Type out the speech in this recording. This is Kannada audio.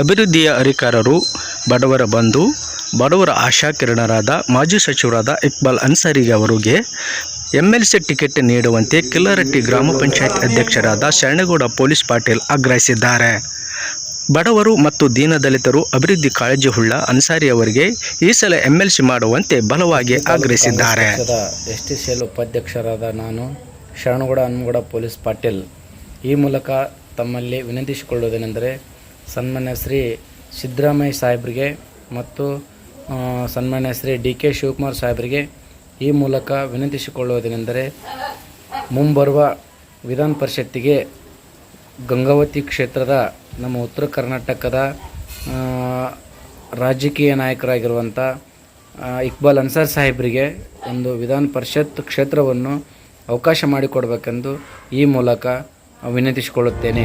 ಅಭಿವೃದ್ಧಿಯ ಅಧಿಕಾರರು ಬಡವರ ಬಂಧು, ಬಡವರ ಆಶಾಕಿರಣರಾದ ಮಾಜಿ ಸಚಿವರಾದ ಇಕ್ಬಾಲ್ ಅನ್ಸಾರಿಗೆ ಅವರಿಗೆ ಎಂಎಲ್ಸಿ ಟಿಕೆಟ್ ನೀಡುವಂತೆ ಕಿಲ್ಲರಟ್ಟಿ ಗ್ರಾಮ ಪಂಚಾಯತ್ ಅಧ್ಯಕ್ಷರಾದ ಶರಣಗೌಡ ಪೊಲೀಸ್ ಪಾಟೀಲ್ ಆಗ್ರಹಿಸಿದ್ದಾರೆ. ಬಡವರು ಮತ್ತು ದೀನದಲಿತರು ಅಭಿವೃದ್ಧಿ ಕಾಳಜಿಯುಳ್ಳ ಅನ್ಸಾರಿ ಅವರಿಗೆ ಈ ಸಲ ಎಂಎಲ್ಸಿ ಮಾಡುವಂತೆ ಬಲವಾಗಿ ಆಗ್ರಹಿಸಿದ್ದಾರೆ. ಎಸ್ ಟಿ ಸಿ ಎಲ್ ಉಪಾಧ್ಯಕ್ಷರಾದ ನಾನು ಶರಣಗೌಡ ಹನುಮಗೌಡ ಪೊಲೀಸ್ ಪಾಟೀಲ್ ಈ ಮೂಲಕ ತಮ್ಮಲ್ಲಿ ವಿನಂತಿಸಿಕೊಳ್ಳುವುದೇನೆಂದರೆ ಸನ್ಮಾನ್ಯ ಶ್ರೀ ಸಿದ್ದರಾಮಯ್ಯ ಸಾಹೇಬ್ರಿಗೆ ಮತ್ತು ಸನ್ಮಾನ್ಯ ಶ್ರೀ ಡಿ ಕೆ ಶಿವಕುಮಾರ್ ಸಾಹೇಬರಿಗೆ ಈ ಮೂಲಕ ವಿನಂತಿಸಿಕೊಳ್ಳುವುದೇನೆಂದರೆ, ಮುಂಬರುವ ವಿಧಾನ ಪರಿಷತ್ತಿಗೆ ಗಂಗಾವತಿ ಕ್ಷೇತ್ರದ ನಮ್ಮ ಉತ್ತರ ಕರ್ನಾಟಕದ ರಾಜಕೀಯ ನಾಯಕರಾಗಿರುವಂಥ ಇಕ್ಬಾಲ್ ಅನ್ಸಾರ್ ಸಾಹೇಬರಿಗೆ ಒಂದು ವಿಧಾನ ಪರಿಷತ್ ಕ್ಷೇತ್ರವನ್ನು ಅವಕಾಶ ಮಾಡಿಕೊಡಬೇಕೆಂದು ಈ ಮೂಲಕ ವಿನಂತಿಸಿಕೊಳ್ಳುತ್ತೇನೆ.